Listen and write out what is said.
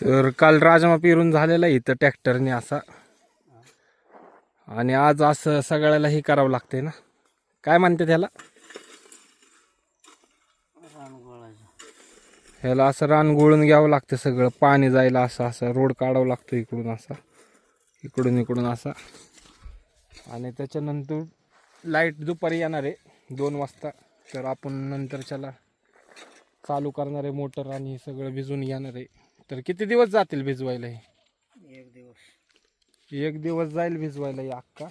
तर काल राजमा पेरून झालेला इथं ट्रॅक्टरने असा. आणि आज असं सगळ्याला हे करावं लागतंय ना. काय म्हणते त्याला? ह्याला असं रान गोळून घ्यावं लागतं सगळं. पाणी जायला असं असं रोड काढावं लागतं इकडून असा. इकडून इकडून असा. आणि त्याच्यानंतर लाइट दुपारी येणार आहे दोन वाजता. तर आपण नंतरच्याला चालू करणार आहे मोटर आणि हे सगळं भिजून येणार आहे. तर किती दिवस जातील भिजवायला हे? एक दिवस. एक दिवस जाईल भिजवायला हे अक्का